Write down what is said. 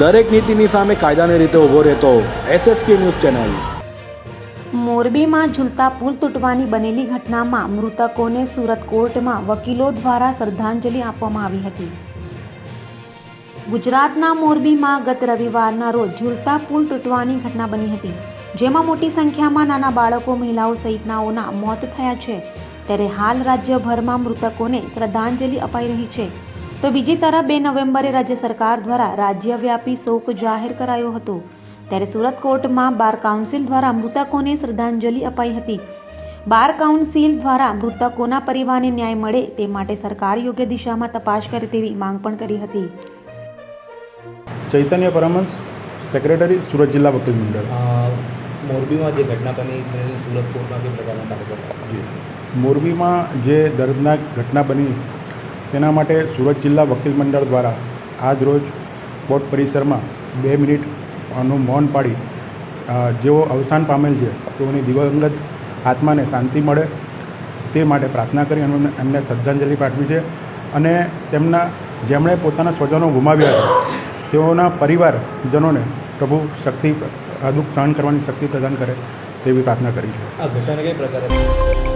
દરેક નીતિની સામે કાયદાની રીતે ઊભો રહેતો એસએસકે ન્યૂઝ ચેનલ. મોરબીમાં ઝૂલતા પુલ તૂટવાની બનેલી ઘટનામાં મૃતકોને સુરત કોર્ટમાં વકીલો દ્વારા શ્રદ્ધાંજલિ આપવામાં આવી હતી. ગુજરાતના મોરબીમાં ગત રવિવારના રોજ ઝૂલતા પુલ તૂટવાની ઘટના બની હતી. જેમાં મોટી સંખ્યામાં નાના બાળકો, મહિલાઓ સહિતનાઓના મોત થયા છે. ત્યારે હાલ રાજ્યભરમાં મૃતકોને શ્રદ્ધાંજલિ અપાઈ રહી છે. તો બીજી તરફ બે નવેમ્બરે રાજ્ય સરકાર દ્વારા રાજ્યવ્યાપી શોક જાહેર કરાયો હતો. ત્યારે સુરત કોર્ટમાં બાર કાઉન્સિલ દ્વારા મૃતકોને શ્રદ્ધાંજલિ અપાઈ હતી. બાર કાઉન્સિલ દ્વારા મૃતકોના પરિવારને ન્યાય મળે તે માટે સરકાર યોગ્ય દિશામાં તપાસ કરે તેવી માંગ પણ કરી હતી. ચૈતન્ય પરમંશ સેક્રેટરી સુરત જિલ્લા વકીલ મંડળ. મોરબીમાં જે ઘટના બની સુરત કોર્ટમાં કઈ પ્રકારના કાર્યક્રમ મોરબીમાં જે દર્દનાક ઘટના બની તેના માટે સુરત જિલ્લા વકીલ મંડળ દ્વારા આજ રોજ કોર્ટ પરિસરમાં બે મિનિટનું મૌન પાડી જેઓ અવસાન પામેલ છે, તેઓની દિવંગત આત્માને શાંતિ મળે તે માટે પ્રાર્થના કરી અને એમને- શ્રદ્ધાંજલિ પાઠવી છે અને તેમના જેમણે પોતાના સ્વજનો ગુમાવ્યા છે, તેઓના પરિવારજનોને પ્રભુ શક્તિ દુઃખ સહન કરવાની શક્તિ પ્રદાન કરે તેવી પ્રાર્થના કરી છે. આ ઘટનાને કઈ પ્રકારે?